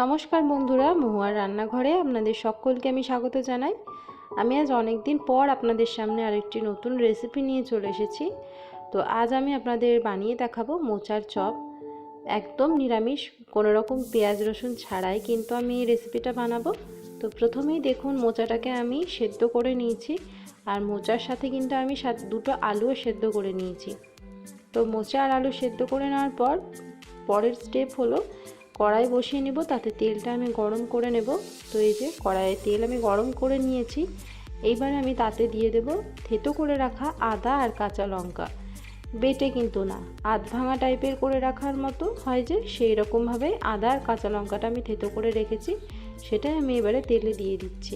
নমস্কার বন্ধুরা, মহুয়ার রান্নাঘরে আপনাদের সকলকে আমি স্বাগত জানাই। আমি আজ অনেক দিন পর আপনাদের সামনে আরেকটি নতুন রেসিপি নিয়ে চলে এসেছি। তো আজ আমি আপনাদের বানিয়ে দেখাবো মোচার চপ। একদম নিরামিষ, কোনো রকম পেঁয়াজ রসুন ছাড়াই কিন্তু আমি এই রেসিপিটা বানাবো। তো প্রথমেই দেখুন মোচাটাকে আমি সেদ্ধ করে নিয়েছি আর মোচার সাথে কিন্তু আমি দুটো আলুও সেদ্ধ করে নিয়েছি। তো মোচা আর আলু সেদ্ধ করে নেওয়ার পর, পরের স্টেপ হলো কড়াই বসিয়ে নেব, তাতে তেলটা আমি গরম করে নেব। তো এই যে কড়াইয়ে তেল আমি গরম করে নিয়েছি। এইবার আমি তাতে দিয়ে দেব থেতো করে রাখা আদা আর কাঁচা লঙ্কা। বেটে কিন্তু না, আধ ভাঙা টাইপের করে রাখার মতো হয় যে, সেই রকমভাবে আদা আর কাঁচা লঙ্কাটা আমি থেতো করে রেখেছি, সেটাই আমি এবারে তেলে দিয়ে দিচ্ছি।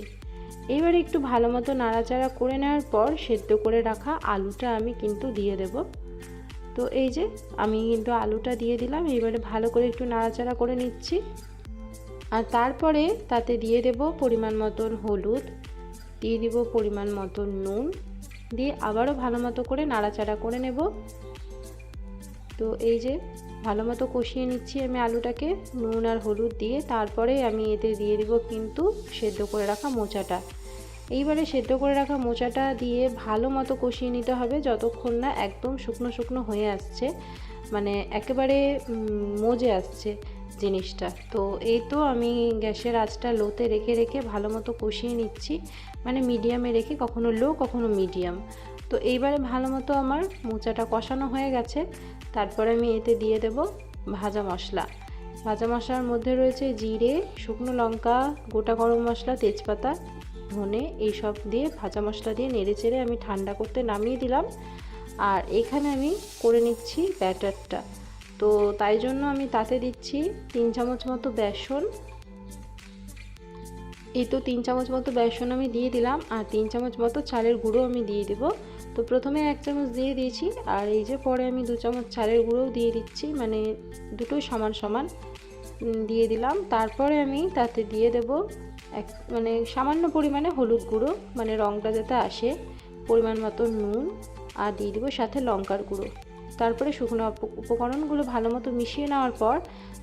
এবারে একটু ভালো মতো নাড়াচাড়া করে নেওয়ার পর সেদ্ধ করে রাখা আলুটা আমি কিন্তু দিয়ে দেবো। তো এই যে আমি কিন্তু আলুটা দিয়ে দিলাম, এবারে ভালো করে একটু নাড়াচাড়া করে নিচ্ছি। আর তারপরে তাতে দিয়ে দেব পরিমাণ মতন হলুদ, দিয়ে দিব পরিমাণ মতন নুন, দিয়ে আবারও ভালো মতো করে নাড়াচাড়া করে নেব। তো এই যে ভালো মতো কষিয়ে নিচ্ছি আমি আলুটাকে, নুন আর হলুদ দিয়ে। তারপরে আমি এতে দিয়ে দিব কিন্তু সেদ্ধ করে রাখা মোচাটা। এইবারে সেদ্ধ করে রাখা মোচাটা দিয়ে ভালো মতো কষিয়ে নিতে হবে যতক্ষণ না একদম শুকনো শুকনো হয়ে আসছে। মানে একেবারে মজে আসছে জিনিসটা। তো এই তো আমি গ্যাসের আঁচটা লোতে রেখে রেখে ভালো মতো কষিয়ে নিচ্ছি। মানে মিডিয়ামে রেখে, কখনো লো, কখনো মিডিয়াম। তো এইবারে ভালো মতো আমার মোচাটা কষানো হয়ে গেছে। তারপরে আমি এতে দিয়ে দেব ভাজা মশলা। ভাজা মশলার মধ্যে রয়েছে জিরে, শুকনো লঙ্কা, গোটা গরম মশলা, তেজপাতা ধনে এইসব দিয়ে ভাজা মশলা দিয়ে নেড়ে চেড়ে আমি ঠান্ডা করতে নামিয়ে দিলাম। আর এখানে আমি করে নিচ্ছি ব্যাটারটা। তো তাই জন্য আমি তাতে দিচ্ছি তিন চামচ মতো বেসন। এই তো তিন চামচ মতো বেসন আমি দিয়ে দিলাম আর তিন চামচ মতো চালের গুঁড়ো আমি দিয়ে দেব। তো প্রথমে এক চামচ দিয়ে দিয়েছি আর এই যে পরে আমি দু চামচ চালের গুঁড়োও দিয়ে দিচ্ছি মানে দুটোই সমান সমান দিয়ে দিলাম। তারপরে আমি তাতে দিয়ে দেব এক মানে সামান্য পরিমাণে হলুদ গুঁড়ো মানে রঙটা যাতে আসে, পরিমাণ মতো নুন আর দিয়ে দেবো সাথে লঙ্কার গুঁড়ো। তারপরে শুকনো উপকরণগুলো ভালো মতো মিশিয়ে নেওয়ার পর,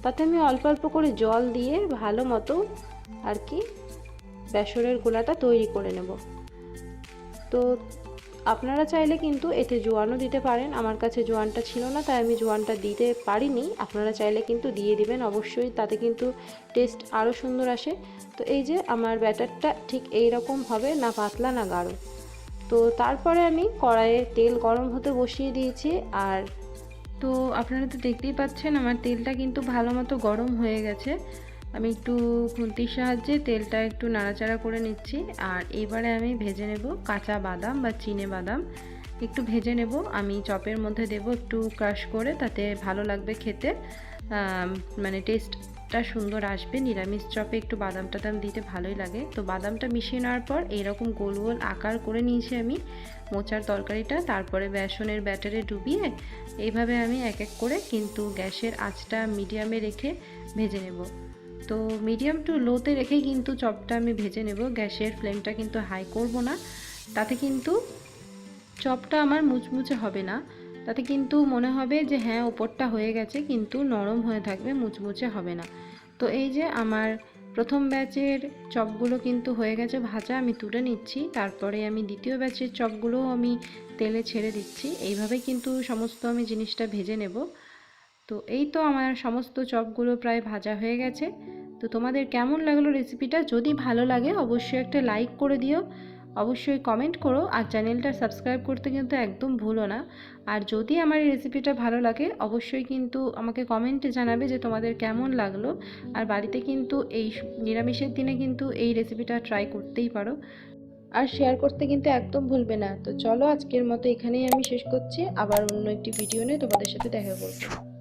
তাতে আমি অল্প অল্প করে জল দিয়ে ভালো মতো আর কি, বেসরের গোলাটা তৈরি করে নেব। তো আপনারা চাইলে কিন্তু এতে জোয়ানও দিতে পারেন। আমার কাছে জোয়ানটা ছিল না, তাই আমি জোয়ানটা দিতে পারিনি। আপনারা চাইলে কিন্তু দিয়ে দিবেন অবশ্যই, তাতে কিন্তু টেস্ট আরও সুন্দর আসে। তো এই যে আমার ব্যাটারটা ঠিক এই রকম হবে, না পাতলা, না গাঢ়। তো তারপরে আমি কড়াইয়ে তেল গরম হতে বসিয়ে দিয়েছি, আর তো আপনারা তো দেখতেই পাচ্ছেন, আমার তেলটা কিন্তু ভালো মতো গরম হয়ে গেছে। আমি একটু খুন্তির সাহায্যে তেলটা একটু নাড়াচাড়া করে নিচ্ছি। আর এবারে আমি ভেজে নেব কাঁচা বাদাম বা চিনে বাদাম। একটু ভেজে নেব। আমি চপের মধ্যে দেব একটু ক্রাশ করে, তাতে ভালো লাগবে খেতে। মানে টেস্টটা সুন্দর আসবে। নিরামিষ চপে একটু বাদাম টাদাম দিতে ভালোই লাগে। তো বাদামটা মিশিয়ে নেওয়ার পর এরকম গোল গোল আকার করে নিয়েছি আমি মোচার তরকারিটা। তারপরে বেসনের ব্যাটারে ডুবিয়ে এইভাবে আমি এক এক করে কিন্তু গ্যাসের আঁচটা মিডিয়ামে রেখে ভেজে নেব। তো মিডিয়াম টু লোতে রেখেই কিন্তু চপটা আমি ভেজে নেব। গ্যাসের ফ্লেমটা কিন্তু হাই করব না। তাতে কিন্তু চপটা আমার মুচমুচে হবে না। তাতে কিন্তু মনে হবে যে হ্যাঁ ওপরটা হয়ে গেছে, কিন্তু নরম হয়ে থাকবে, মুচমুচে হবে না। তো এই যে আমার প্রথম ব্যাচের চপগুলো কিন্তু হয়ে গেছে ভাজা, আমি তুলে নিচ্ছি। তারপরে আমি দ্বিতীয় ব্যাচের চপগুলোও আমি তেলে ছেড়ে দিচ্ছি। এইভাবে কিন্তু সমস্ত আমি জিনিসটা ভেজে নেব। তো এই তো আমার সমস্ত চপগুলো প্রায় ভাজা হয়ে গেছে। তো তোমাদের কেমন লাগল রেসিপিটা যদি ভালো লাগে, অবশ্যই একটা লাইক করে দিও। অবশ্যই কমেন্ট করো। আর চ্যানেলটা সাবস্ক্রাইব করতে কিন্তু একদম ভুলো না। আর যদি আমার এই রেসিপিটা ভালো লাগে, অবশ্যই কিন্তু আমাকে কমেন্টে জানাবে যে তোমাদের কেমন লাগল। আর বাড়িতে কিন্তু এই নিরামিষের দিনে কিন্তু এই রেসিপিটা ট্রাই করতেই পারো। আর শেয়ার করতে কিন্তু একদম ভুলবে না। তো চলো আজকের মতো এখানেই আমি শেষ করছি। আবার অন্য একটি ভিডিও নিয়ে তোমাদের সাথে দেখা করব।